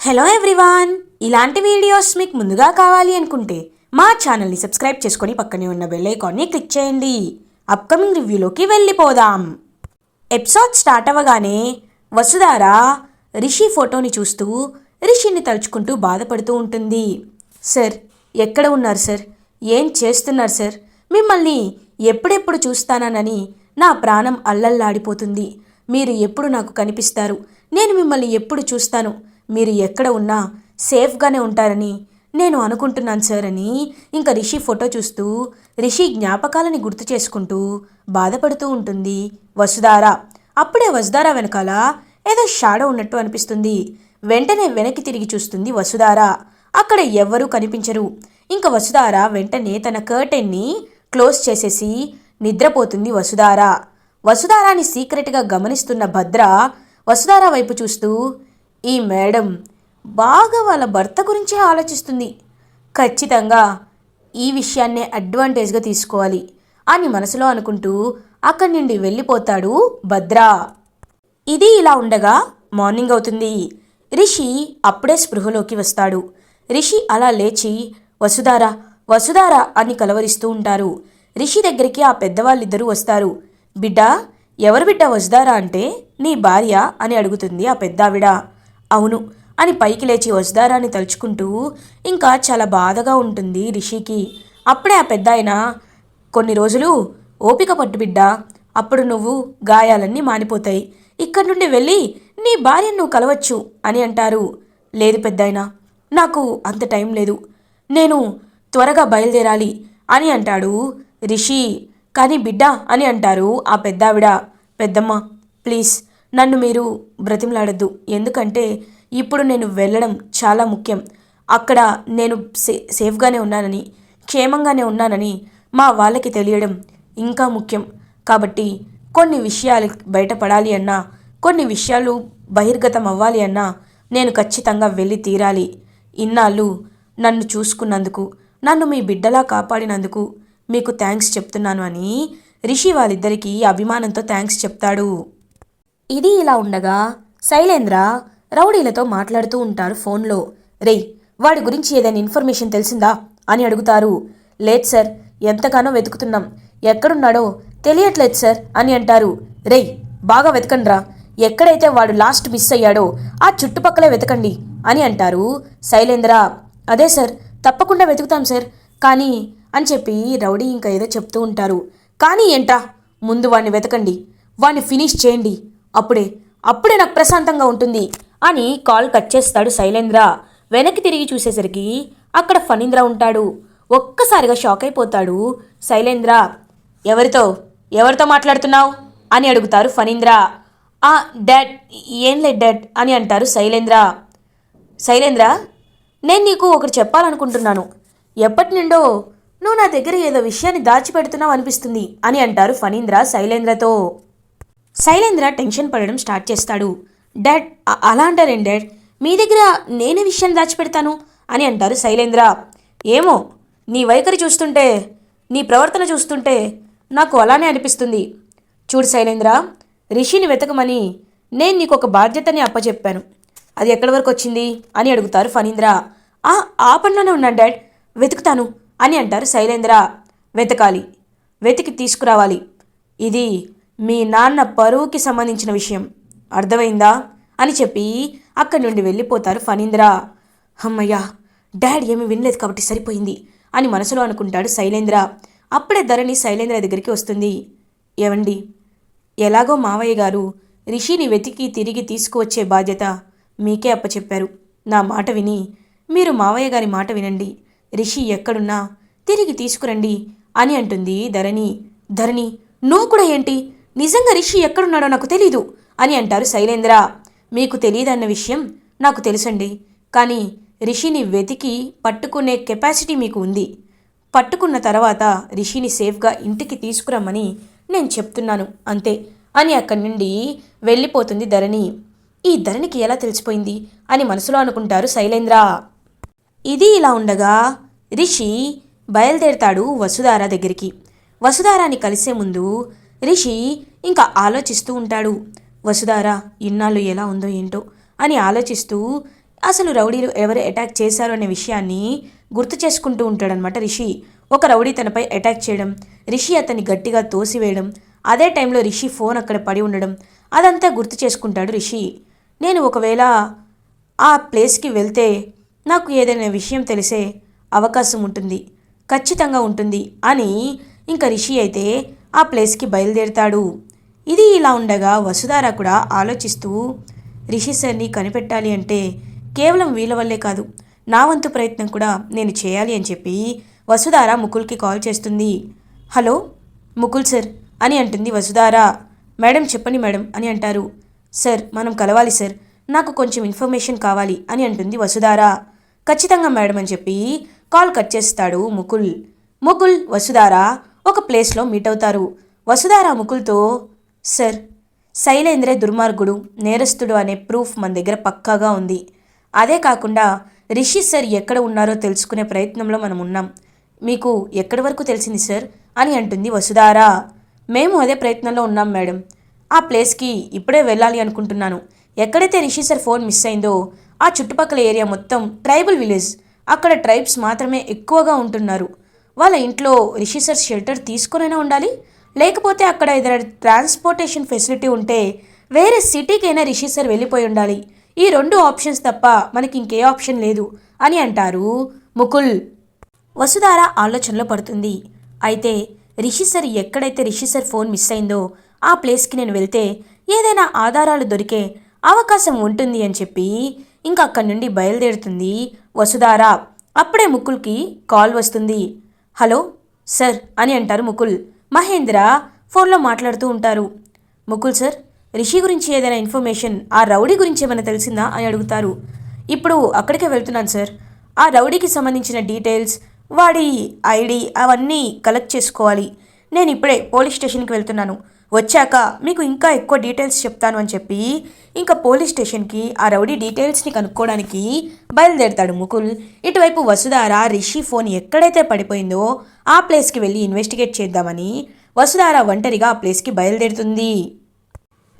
Hello everyone ఇలాంటి videos మీకు ముందుగా కావాలి అనుకుంటే మా ఛానల్ని సబ్స్క్రైబ్ చేసుకొని పక్కనే ఉన్న బెల్ ఐకాన్ని క్లిక్ చేయండి. అప్కమింగ్ రివ్యూలోకి వెళ్ళిపోదాం. ఎపిసోడ్ స్టార్ట్ అవ్వగానే వసుధార రిషి ఫోటోని చూస్తూ రిషిని తలుచుకుంటూ బాధపడుతూ ఉంటుంది. సార్ ఎక్కడ ఉన్నారు సార్? ఏం చేస్తున్నారు సార్? మిమ్మల్ని ఎప్పుడెప్పుడు చూస్తానని నా ప్రాణం అల్లల్లాడిపోతుంది. మీరు ఎప్పుడు నాకు కనిపిస్తారు? నేను మిమ్మల్ని ఎప్పుడు చూస్తాను? మీరు ఎక్కడ ఉన్నా సేఫ్గానే ఉంటారని నేను అనుకుంటున్నాను సార్ అని ఇంకా రిషి ఫోటో చూస్తూ రిషి జ్ఞాపకాలని గుర్తు చేసుకుంటూ బాధపడుతూ ఉంటుంది. వసుధార అప్పుడే వసుధార వెనకాల ఏదో షాడో ఉన్నట్టు అనిపిస్తుంది. వెంటనే వెనక్కి తిరిగి చూస్తుంది వసుధార. అక్కడ ఎవ్వరూ కనిపించరు. ఇంకా వసుధార వెంటనే తన కర్టెన్ని క్లోజ్ చేసేసి నిద్రపోతుంది వసుధార. వసుధారాని సీక్రెట్గా గమనిస్తున్న భద్ర వసుధార వైపు చూస్తూ ఈ మేడం బాగా వాళ్ళ భర్త గురించే ఆలోచిస్తుంది. ఖచ్చితంగా ఈ విషయాన్నే అడ్వాంటేజ్గా తీసుకోవాలి అని మనసులో అనుకుంటూ అక్కడి నుండి వెళ్ళిపోతాడు భద్ర. ఇది ఇలా ఉండగా మార్నింగ్ అవుతుంది. రిషి అప్పుడే స్పృహలోకి వస్తాడు. రిషి అలా లేచి వసుధార వసుధార అని కలవరిస్తూ ఉంటారు. రిషి దగ్గరికి ఆ పెద్దవాళ్ళిద్దరూ వస్తారు. బిడ్డ ఎవరు బిడ్డ వసుధారా అంటే నీ భార్య అని అడుగుతుంది ఆ పెద్దావిడ. అవును అని పైకి లేచి వసుధారాని తలుచుకుంటూ ఇంకా చాలా బాధగా ఉంటుంది రిషికి. అప్పుడే ఆ పెద్ద కొన్ని రోజులు ఓపిక పట్టు బిడ్డ అప్పుడు నువ్వు గాయాలన్నీ మానిపోతాయి. ఇక్కడి నుండి వెళ్ళి నీ భార్యను నువ్వు కలవచ్చు అని అంటారు. లేదు పెద్దాయన నాకు అంత టైం లేదు. నేను త్వరగా బయలుదేరాలి అని అంటాడు రిషి. కానీ బిడ్డ అని అంటారు ఆ పెద్దావిడ. పెద్దమ్మ ప్లీజ్ నన్ను మీరు బ్రతిమలాడద్దు. ఎందుకంటే ఇప్పుడు నేను వెళ్ళడం చాలా ముఖ్యం. అక్కడ నేను సే సేఫ్గానే ఉన్నానని క్షేమంగానే ఉన్నానని మా వాళ్ళకి తెలియడం ఇంకా ముఖ్యం. కాబట్టి కొన్ని విషయాలు బయటపడాలి అన్నా కొన్ని విషయాలు బహిర్గతం అవ్వాలి అన్నా నేను ఖచ్చితంగా వెళ్ళి తీరాలి. ఇన్నాళ్ళు నన్ను చూసుకున్నందుకు నన్ను మీ బిడ్డలా కాపాడినందుకు మీకు థ్యాంక్స్ చెప్తున్నాను అని రిషి వాళ్ళిద్దరికీ అభిమానంతో థ్యాంక్స్ చెప్తాడు. ఇది ఇలా ఉండగా శైలేంద్ర రౌడీలతో మాట్లాడుతూ ఉంటారు ఫోన్లో. రేయ్ వాడి గురించి ఏదైనా ఇన్ఫర్మేషన్ తెలిసిందా? అని అడుగుతారు. లేదు సార్ ఎంతగానో వెతుకుతున్నాం. ఎక్కడున్నాడో తెలియట్లేదు సార్ అని అంటారు. రేయ్ బాగా వెతకండ్రా. ఎక్కడైతే వాడు లాస్ట్ మిస్ అయ్యాడో ఆ చుట్టుపక్కలే వెతకండి అని అంటారు శైలేంద్ర. అదే సార్ తప్పకుండా వెతుకుతాం సార్. కానీ అని చెప్పి రౌడీ ఇంకా ఏదో చెప్తూ ఉంటారు. కానీ ఏంటా? ముందు వాడిని వెతకండి. వాడిని ఫినిష్ చేయండి. అప్పుడే అప్పుడే నాకు ప్రశాంతంగా ఉంటుంది అని కాల్ కట్ చేస్తాడు శైలేంద్ర. వెనక్కి తిరిగి చూసేసరికి అక్కడ ఫణీంద్ర ఉంటాడు. ఒక్కసారిగా షాక్ అయిపోతాడు శైలేంద్ర. ఎవరితో? ఎవరితో మాట్లాడుతున్నావు? అని అడుగుతారు ఫణీంద్ర. ఆ డాడ్ ఏం లేదు డాడ్ అని అంటారు శైలేంద్ర. శైలేంద్ర నేను నీకు ఒకటి చెప్పాలనుకుంటున్నాను. ఎప్పటి నుండో నువ్వు నా దగ్గర ఏదో విషయాన్ని దాచిపెడుతున్నావు అనిపిస్తుంది అని అంటారు ఫణీంద్ర శైలేంద్రతో. శైలేంద్ర టెన్షన్ పడడం స్టార్ట్ చేస్తాడు. డాడ్ అలా అంటారేం డాడ్? మీ దగ్గర నేనే విషయాన్ని దాచిపెడతాను? అని అంటారు శైలేంద్ర. ఏమో నీ వైఖరి చూస్తుంటే నీ ప్రవర్తన చూస్తుంటే నాకు అలానే అనిపిస్తుంది. చూడు శైలేంద్ర రిషిని వెతకమని నేను నీకు ఒక బాధ్యతని అప్పచెప్పాను. అది ఎక్కడి వరకు వచ్చింది? అని అడుగుతారు ఫణీంద్ర. ఆ ఆ పనిలోనే ఉన్నాను డాడ్. వెతుకుతాను అని అంటారు శైలేంద్ర. వెతకాలి. వెతికి తీసుకురావాలి. ఇది మీ నాన్న పరువుకి సంబంధించిన విషయం. అర్థమైందా? అని చెప్పి అక్కడి నుండి వెళ్ళిపోతారు ఫణీంద్ర. అమ్మయ్యా డాడ్ ఏమీ వినలేదు కాబట్టి సరిపోయింది అని మనసులో అనుకుంటాడు శైలేంద్ర. అప్పుడే ధరణి శైలేంద్ర దగ్గరికి వస్తుంది. ఏవండి? ఎలాగో మావయ్య గారు రిషిని వెతికి తిరిగి తీసుకువచ్చే బాధ్యత మీకే అప్పచెప్పారు. నా మాట విని మీరు మావయ్య గారి మాట వినండి. రిషి ఎక్కడున్నా తిరిగి తీసుకురండి అని అంటుంది ధరణి. ధరణి నువ్వు కూడా ఏంటి? నిజంగా రిషి ఎక్కడున్నాడో నాకు తెలీదు అని అంటారు శైలేంద్ర. మీకు తెలియదన్న విషయం నాకు తెలుసండి. కానీ రిషిని వెతికి పట్టుకునే కెపాసిటీ మీకు ఉంది. పట్టుకున్న తర్వాత రిషిని సేఫ్గా ఇంటికి తీసుకురమ్మని నేను చెప్తున్నాను అంతే అని అక్కడి నుండి వెళ్ళిపోతుంది ధరణి. ఈ ధరణికి ఎలా తెలిసిపోయింది అని మనసులో అనుకుంటారు శైలేంద్ర. ఇది ఇలా ఉండగా రిషి బయలుదేరతాడు వసుధార దగ్గరికి. వసుధారాని కలిసే ముందు రిషి ఇంకా ఆలోచిస్తూ ఉంటాడు. వసుధార ఇన్నాళ్ళు ఎలా ఉందో ఏంటో అని ఆలోచిస్తూ అసలు రౌడీలు ఎవరు అటాక్ చేశారు అనే విషయాన్ని గుర్తు చేసుకుంటూ ఉంటాడనమాట రిషి. ఒక రౌడీ తనపై అటాక్ చేయడం రిషి అతన్ని గట్టిగా తోసివేయడం అదే టైంలో రిషి ఫోన్ అక్కడ పడి ఉండడం అదంతా గుర్తు చేసుకుంటాడు రిషి. నేను ఒకవేళ ఆ ప్లేస్కి వెళ్తే నాకు ఏదైనా విషయం తెలిసే అవకాశం ఉంటుంది ఖచ్చితంగా ఉంటుంది అని ఇంకా రిషి అయితే ఆ ప్లేస్కి బయలుదేరుతాడు. ఇది ఇలా ఉండగా వసుధార కూడా ఆలోచిస్తూ రిషి సార్ని కనిపెట్టాలి అంటే కేవలం వీళ్ళ వల్లే కాదు నా వంతు ప్రయత్నం కూడా నేను చేయాలి అని చెప్పి వసుధార ముకుల్కి కాల్ చేస్తుంది. హలో ముకుల్ సార్ అని అంటుంది వసుధార. మేడం చెప్పండి మేడం అని అంటారు. సార్ మనం కలవాలి సార్ నాకు కొంచెం ఇన్ఫర్మేషన్ కావాలి అని అంటుంది వసుధార. ఖచ్చితంగా మేడం అని చెప్పి కాల్ కట్ చేస్తాడు ముకుల్. ముకుల్ వసుధార ఒక ప్లేస్లో మీట్ అవుతారు. వసుధార ముకుల్తో సార్ శైలేంద్రే దుర్మార్గుడు నేరస్తుడు అనే ప్రూఫ్ మన దగ్గర పక్కాగా ఉంది. అదే కాకుండా రిషి సార్ ఎక్కడ ఉన్నారో తెలుసుకునే ప్రయత్నంలో మనం ఉన్నాం. మీకు ఎక్కడి వరకు తెలిసింది సార్? అని అంటుంది వసుధారా. మేము అదే ప్రయత్నంలో ఉన్నాం మేడం. ఆ ప్లేస్కి ఇప్పుడే వెళ్ళాలి అనుకుంటున్నాను. ఎక్కడైతే రిషి సార్ ఫోన్ మిస్ అయిందో ఆ చుట్టుపక్కల ఏరియా మొత్తం ట్రైబల్ విలేజ్. అక్కడ ట్రైబ్స్ మాత్రమే ఎక్కువగా ఉంటున్నారు. వాళ్ళ ఇంట్లో రిషి సార్ షెల్టర్ తీసుకునైనా ఉండాలి. లేకపోతే అక్కడ ఏదైనా ట్రాన్స్పోర్టేషన్ ఫెసిలిటీ ఉంటే వేరే సిటీకైనా రిషి సార్ వెళ్ళిపోయి ఉండాలి. ఈ రెండు ఆప్షన్స్ తప్ప మనకి ఇంకే ఆప్షన్ లేదు అని అంటారు ముకుల్. వసుధార ఆలోచనలో పడుతుంది. అయితే రిషి సార్ ఎక్కడైతే రిషి సార్ ఫోన్ మిస్ అయిందో ఆ ప్లేస్కి నేను వెళ్తే ఏదైనా ఆధారాలు దొరికే అవకాశం ఉంటుంది అని చెప్పి ఇంకా అక్కడి నుండి బయలుదేరుతుంది వసుధార. అప్పుడే ముకుల్కి కాల్ వస్తుంది. హలో సార్ అని అంటారు ముకుల్. మహేంద్ర ఫోన్లో మాట్లాడుతూ ఉంటారు. ముకుల్ సార్ రిషి గురించి ఏదైనా ఇన్ఫర్మేషన్ ఆ రౌడీ గురించి ఏమైనా తెలిసిందా అని అడుగుతారు. ఇప్పుడు అక్కడికే వెళ్తున్నాను సార్. ఆ రౌడీకి సంబంధించిన డీటెయిల్స్ వాడి ఐడి అవన్నీ కలెక్ట్ చేసుకోవాలి. నేను ఇప్పుడే పోలీస్ స్టేషన్కి వెళ్తున్నాను. వచ్చాక మీకు ఇంకా ఎక్కువ డీటెయిల్స్ చెప్తాను అని చెప్పి ఇంకా పోలీస్ స్టేషన్కి ఆ రౌడీ డీటెయిల్స్ని కనుక్కోవడానికి బయలుదేరుతాడు ముకుల్. ఇటువైపు వసుధార రిషి ఫోన్ ఎక్కడైతే పడిపోయిందో ఆ ప్లేస్కి వెళ్ళి ఇన్వెస్టిగేట్ చేద్దామని వసుధార ఒంటరిగా ఆ ప్లేస్కి బయలుదేరుతుంది.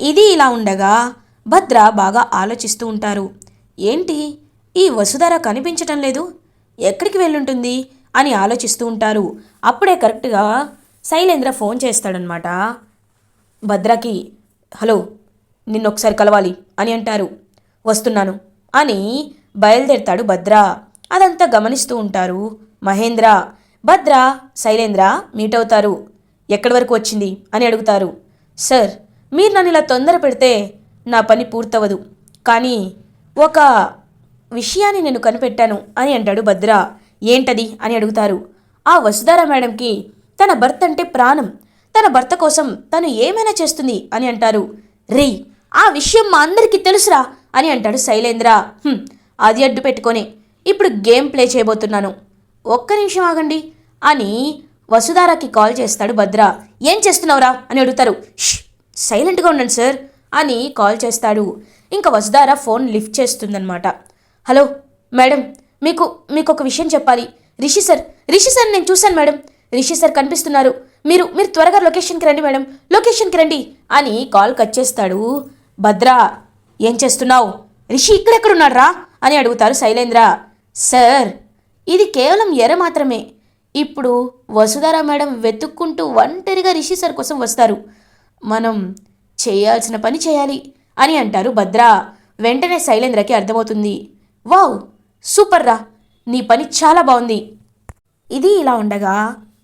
ఇది ఇలా ఉండగా భద్ర బాగా ఆలోచిస్తూ ఉంటారు. ఏంటి? ఈ వసుధార కనిపించటం లేదు? ఎక్కడికి వెళ్ళుంటుంది? అని ఆలోచిస్తూ ఉంటారు. అప్పుడే కరెక్ట్గా శైలేంద్ర ఫోన్ చేస్తాడనమాట భద్రకి హలో నిన్న ఒకసారి కలవాలి అని అంటారు. వస్తున్నాను అని బయలుదేరుతాడు భద్ర. అదంతా గమనిస్తూ ఉంటారు. మహేంద్ర భద్ర శైలేంద్ర మీట్ అవుతారు. ఎక్కడి వరకు వచ్చింది? అని అడుగుతారు. సార్ మీరు నన్ను ఇలా తొందర పెడితే నా పని పూర్తవదు కానీ ఒక విషయాన్ని నేను కనిపెట్టాను అని అంటాడు భద్ర. ఏంటది? అని అడుగుతారు. ఆ వసుధార మేడంకి తన భర్త అంటే ప్రాణం. తన భర్త కోసం తను ఏమైనా చేస్తుంది అని అంటారు. రే ఆ విషయం మా అందరికీ తెలుసురా అని అంటాడు శైలేంద్ర. అది అడ్డు పెట్టుకొని ఇప్పుడు గేమ్ ప్లే చేయబోతున్నాను. ఒక్క నిమిషం ఆగండి అని వసుధారాకి కాల్ చేస్తాడు భద్ర. ఏం చేస్తున్నావురా అని అడుగుతారు. సైలెంట్గా ఉండండి సార్ అని కాల్ చేస్తాడు. ఇంకా వసుధార ఫోన్ లిఫ్ట్ చేస్తుందన్నమాట. హలో మేడం మీకు మీకు ఒక విషయం చెప్పాలి. రిషి సార్ రిషి సార్ నేను చూశాను మేడం. రిషి సార్ కనిపిస్తున్నారు. మీరు మీరు త్వరగా లొకేషన్కి రండి మేడం. లొకేషన్కి రండి అని కాల్ కట్ చేస్తాడు. భద్ర ఏం చేస్తున్నావు? రిషి ఇక్కడెక్కడున్నాడు రా అని అడుగుతారు శైలేంద్ర. సార్ ఇది కేవలం ఎర మాత్రమే. ఇప్పుడు వసుధార మేడం వెతుక్కుంటూ ఒంటరిగా రిషి సార్ కోసం వస్తారు. మనం చేయాల్సిన పని చేయాలి అని అంటారు భద్ర. వెంటనే శైలేంద్రకి అర్థమవుతుంది. వావ్ సూపర్ రా నీ పని చాలా బాగుంది. ఇది ఇలా ఉండగా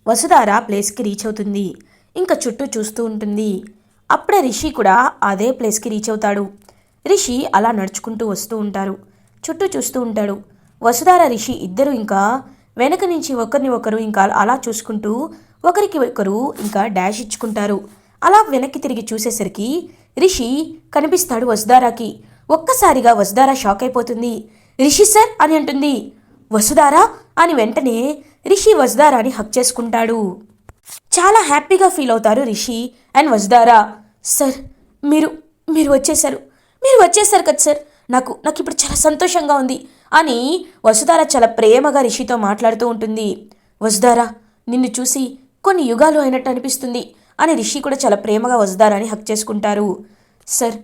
వసుధార ప్లేస్కి రీచ్ అవుతుంది. ఇంకా చుట్టూ చూస్తూ ఉంటుంది. అప్పుడే రిషి కూడా అదే ప్లేస్కి రీచ్ అవుతాడు. రిషి అలా నడుచుకుంటూ వస్తూ ఉంటారు. చుట్టూ చూస్తూ ఉంటాడు. వసుధార రిషి ఇద్దరు ఇంకా వెనక నుంచి ఒకరిని ఒకరు ఇంకా అలా చూసుకుంటూ ఒకరికి ఒకరు ఇంకా డాష్ ఇచ్చుకుంటారు. అలా వెనక్కి తిరిగి చూసేసరికి రిషి కనిపిస్తాడు వసుధారాకి. ఒక్కసారిగా వసుధార షాక్ అయిపోతుంది. రిషి సార్ అని అంటుంది. వసుధారా అని వెంటనే రిషి వజ్దారాని హక్ చేసుకుంటాడు. చాలా హ్యాపీగా ఫీల్ అవుతారు రిషి అండ్ వజ్దారా. సార్ మీరు మీరు వచ్చేసారు. మీరు వచ్చేసారు కదా సార్. నాకు నాకు ఇప్పుడు చాలా సంతోషంగా ఉంది అని వసుధార చాలా ప్రేమగా రిషితో మాట్లాడుతూ ఉంటుంది. వసుధార నిన్ను చూసి కొన్ని యుగాలు అయినట్టు అనిపిస్తుంది అని రిషి కూడా చాలా ప్రేమగా వసుధారాని హక్ చేసుకుంటారు. సార్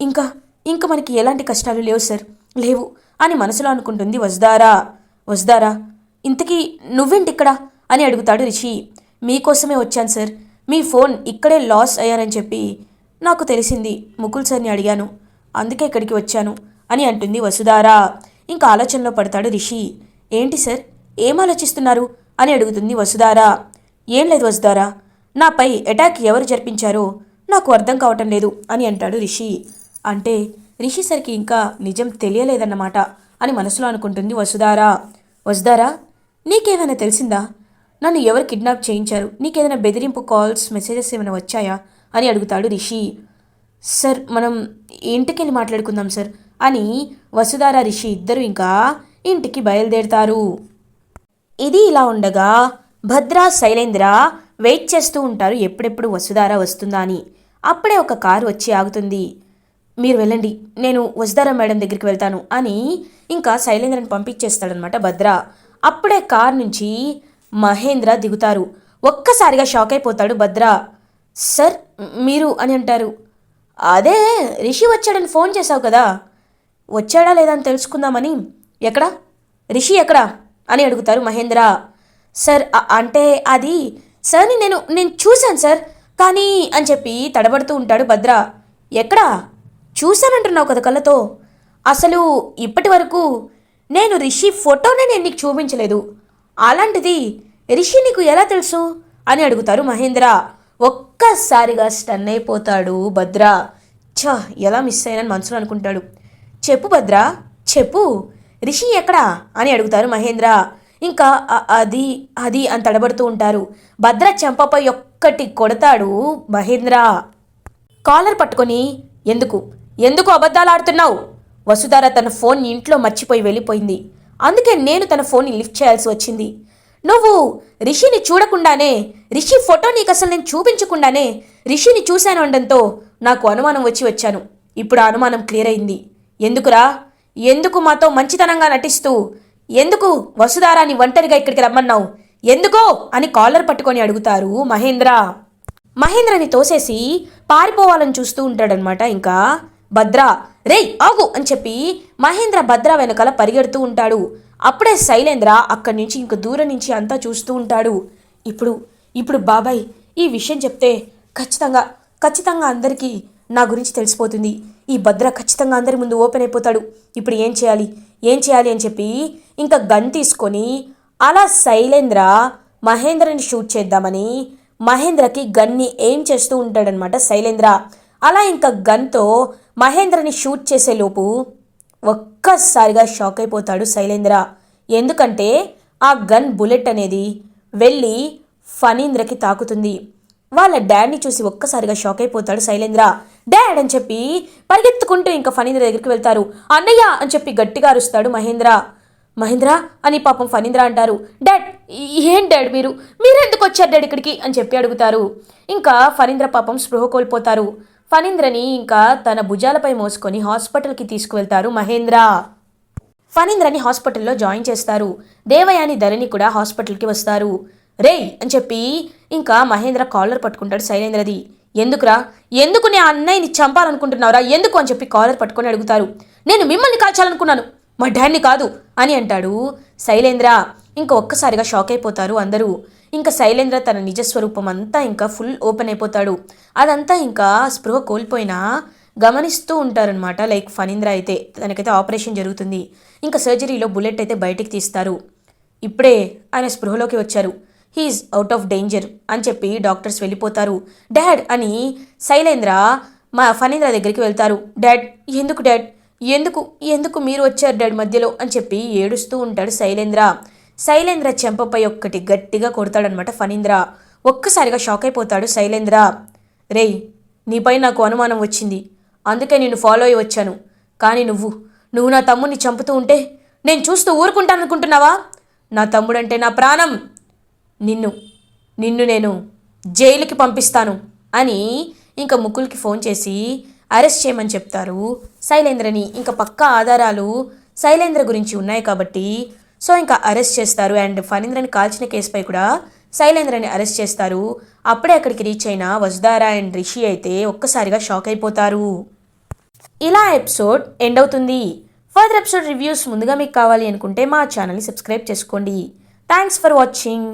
ఇంకా ఇంకా మనకి ఎలాంటి కష్టాలు లేవు సార్. లేవు అని మనసులో అనుకుంటుంది వసుదారా వసుధారా ఇంతకీ నువ్వేంటి ఇక్కడ అని అడుగుతాడు రిషి. మీకోసమే వచ్చాను సార్. మీ ఫోన్ ఇక్కడే లాస్ అయ్యారని చెప్పి నాకు తెలిసింది. ముకుల్ సార్ని అడిగాను. అందుకే ఇక్కడికి వచ్చాను అని అంటుంది వసుధారా. ఇంకా ఆలోచనలో పడతాడు రిషి. ఏంటి సార్? ఏం ఆలోచిస్తున్నారు? అని అడుగుతుంది వసుధారా. ఏం లేదు వసుధారా. నాపై అటాక్ ఎవరు జరిపించారో నాకు అర్థం కావటం లేదు అని అంటాడు రిషి. అంటే రిషి సరికి ఇంకా నిజం తెలియలేదన్నమాట అని మనసులో అనుకుంటుంది వసుధారా. వసుధారా నీకేమైనా తెలిసిందా? నన్ను ఎవరు కిడ్నాప్ చేయించారు? నీకేదైనా బెదిరింపు కాల్స్ మెసేజెస్ ఏమైనా వచ్చాయా? అని అడుగుతాడు రిషి. సార్ మనం ఇంటికి వెళ్ళి మాట్లాడుకుందాం సార్ అని వసుధార రిషి ఇద్దరు ఇంకా ఇంటికి బయలుదేరుతారు. ఇది ఇలా ఉండగా భద్ర శైలేంద్ర వెయిట్ చేస్తూ ఉంటారు ఎప్పుడెప్పుడు వసుధార వస్తుందా అని. అప్పుడే ఒక కారు వచ్చి ఆగుతుంది. మీరు వెళ్ళండి నేను వసుధార మేడం దగ్గరికి వెళ్తాను అని ఇంకా శైలేంద్రని పంపించేస్తాడనమాట భద్ర. అప్పుడే కార్ నుంచి మహేంద్ర దిగుతారు. ఒక్కసారిగా షాక్ అయిపోతాడు భద్ర. సార్ మీరు అని అంటారు. అదే రిషి వచ్చాడని ఫోన్ చేశావు కదా. వచ్చాడా లేదా అని తెలుసుకుందామని. ఎక్కడా? రిషి ఎక్కడా? అని అడుగుతారు మహేంద్ర. సార్ అంటే అది సార్ని నేను నేను చూశాను సార్. కానీ అని చెప్పి తడబడుతూ ఉంటాడు భద్ర. ఎక్కడా? చూశానంటున్నావు కదా కళ్ళతో. అసలు ఇప్పటి వరకు నేను రిషి ఫోటోనే నేను నీకు చూపించలేదు. అలాంటిది రిషి నీకు ఎలా తెలుసు? అని అడుగుతారు మహేంద్ర. ఒక్కసారిగా స్టన్ అయిపోతాడు భద్ర. ఛ ఎలా మిస్ అయ్యానని మనసులో అనుకుంటాడు. చెప్పు భద్ర చెప్పు. రిషి ఎక్కడా? అని అడుగుతారు మహేంద్ర. ఇంకా అది అది అని తడబడుతూ ఉంటారు. భద్ర చెంపపై ఒక్కటి కొడతాడు మహేంద్ర. కాలర్ పట్టుకొని ఎందుకు? ఎందుకు అబద్ధాలు ఆడుతున్నావు? వసుధార తన ఫోన్ ఇంట్లో మర్చిపోయి వెళ్ళిపోయింది. అందుకే నేను తన ఫోన్ని లిఫ్ట్ చేయాల్సి వచ్చింది. నువ్వు రిషిని చూడకుండానే రిషి ఫోటో నీకు అసలు నేను చూపించకుండానే రిషిని చూశాను అనడంతో నాకు అనుమానం వచ్చి వచ్చాను. ఇప్పుడు అనుమానం క్లియర్ అయింది. ఎందుకురా? ఎందుకు మాతో మంచితనంగా నటిస్తూ ఎందుకు వసుధారాని ఒంటరిగా ఇక్కడికి రమ్మన్నావు? ఎందుకో అని కాలర్ పట్టుకొని అడుగుతారు మహేంద్ర. మహేంద్రని తోసేసి పారిపోవాలని చూస్తూ ఉంటాడనమాట ఇంకా. భద్ర రేయ్ ఆగు అని చెప్పి మహేంద్ర భద్ర వెనకాల పరిగెడుతూ ఉంటాడు. అప్పుడే శైలేంద్ర అక్కడి నుంచి ఇంక దూరం నుంచి అంతా చూస్తూ ఉంటాడు. ఇప్పుడు ఇప్పుడు బాబాయ్ ఈ విషయం చెప్తే ఖచ్చితంగా ఖచ్చితంగా అందరికీ నా గురించి తెలిసిపోతుంది. ఈ భద్ర ఖచ్చితంగా అందరి ముందు ఓపెన్ అయిపోతాడు. ఇప్పుడు ఏం చేయాలి? ఏం చేయాలి? అని చెప్పి ఇంకా గన్ తీసుకొని అలా శైలేంద్ర మహేంద్రని షూట్ చేద్దామని మహేంద్రకి గన్ని ఏం చేస్తూ ఉంటాడనమాట శైలేంద్ర. అలా ఇంకా గన్తో మహేంద్రని షూట్ చేసేలోపు ఒక్కసారిగా షాక్ అయిపోతాడు శైలేంద్ర. ఎందుకంటే ఆ గన్ బుల్లెట్ అనేది వెళ్ళి ఫణీంద్రకి తాకుతుంది. వాళ్ళ డాడ్ని చూసి ఒక్కసారిగా షాక్ అయిపోతాడు శైలేంద్ర. డాడ్ అని చెప్పి పరిగెత్తుకుంటూ ఇంకా ఫణీంద్ర దగ్గరికి వెళ్తారు. అన్నయ్య అని చెప్పి గట్టిగా అరుస్తాడు మహేంద్ర. మహేంద్ర అని పాపం ఫణీంద్ర అంటారు. డాడ్ ఏం డాడ్ మీరు? మీరెందుకు వచ్చారు డాడ్ ఇక్కడికి? అని చెప్పి అడుగుతారు. ఇంకా ఫణీంద్ర పాపం స్పృహ కోల్పోతారు. ఫణీంద్రని ఇంకా తన భుజాలపై మోసుకొని హాస్పిటల్కి తీసుకువెళ్తారు మహేంద్ర. ఫణీంద్రని హాస్పిటల్లో జాయిన్ చేస్తారు. దేవయాని ధరణి కూడా హాస్పిటల్కి వస్తారు. రేయ్ అని చెప్పి ఇంకా మహేంద్ర కాలర్ పట్టుకుంటాడు శైలేంద్రది. ఎందుకురా? ఎందుకు నీ అన్నయ్యని చంపాలనుకుంటున్నావురా? ఎందుకు అని చెప్పి కాలర్ పట్టుకొని అడుగుతారు. నేను మిమ్మల్ని కాల్చాలనుకున్నాను. మా డాడ్ని కాదు అని అంటాడు శైలేంద్ర. ఇంకా ఒక్కసారిగా షాక్ అయిపోతారు అందరూ. ఇంకా శైలేంద్ర తన నిజస్వరూపం అంతా ఇంకా ఫుల్ ఓపెన్ అయిపోతాడు. అదంతా ఇంకా స్పృహ కోల్పోయినా గమనిస్తూ ఉంటారనమాట లైక్ ఫణీంద్ర అయితే. తనకైతే ఆపరేషన్ జరుగుతుంది. ఇంకా సర్జరీలో బుల్లెట్ అయితే బయటికి తీస్తారు. ఇప్పుడే ఆయన స్పృహలోకి వచ్చారు. హీఈస్ అవుట్ ఆఫ్ డేంజర్ అని చెప్పి డాక్టర్స్ వెళ్ళిపోతారు. డాడ్ అని శైలేంద్ర మా ఫణీంద్ర దగ్గరికి వెళ్తారు. డాడ్ ఎందుకు డాడ్? ఎందుకు ఎందుకు మీరు వచ్చారు డాడ్ మధ్యలో? అని చెప్పి ఏడుస్తూ ఉంటాడు శైలేంద్ర. శైలేంద్ర చెంపపై ఒక్కటి గట్టిగా కొడతాడనమాట ఫణీంద్ర. ఒక్కసారిగా షాక్ అయిపోతాడు శైలేంద్ర. రేయ్ నీపై నాకు అనుమానం వచ్చింది. అందుకే నేను ఫాలో అయ్యి వచ్చాను. కానీ నువ్వు నువ్వు నా తమ్ముడిని చంపుతూ ఉంటే నేను చూస్తూ ఊరుకుంటాననుకుంటున్నావా? నా తమ్ముడంటే నా ప్రాణం. నిన్ను నిన్ను నేను జైలుకి పంపిస్తాను అని ఇంకా ముకుల్కి ఫోన్ చేసి అరెస్ట్ చేయమని చెప్తారు శైలేంద్రని. ఇంకా పక్కా ఆధారాలు శైలేంద్ర గురించి ఉన్నాయి కాబట్టి సో ఇంకా అరెస్ట్ చేస్తారు. అండ్ ఫణీంద్రని కాల్చిన కేసుపై కూడా శైలేంద్రని అరెస్ట్ చేస్తారు. అప్పుడే అక్కడికి రీచ్ అయిన వసుధారా అండ్ రిషి అయితే ఒక్కసారిగా షాక్ అయిపోతారు. ఇలా ఎపిసోడ్ ఎండ్ అవుతుంది. ఫర్దర్ ఎపిసోడ్ రివ్యూస్ ముందుగా మీకు కావాలి అనుకుంటే మా ఛానల్ని సబ్స్క్రైబ్ చేసుకోండి. Thanks for watching.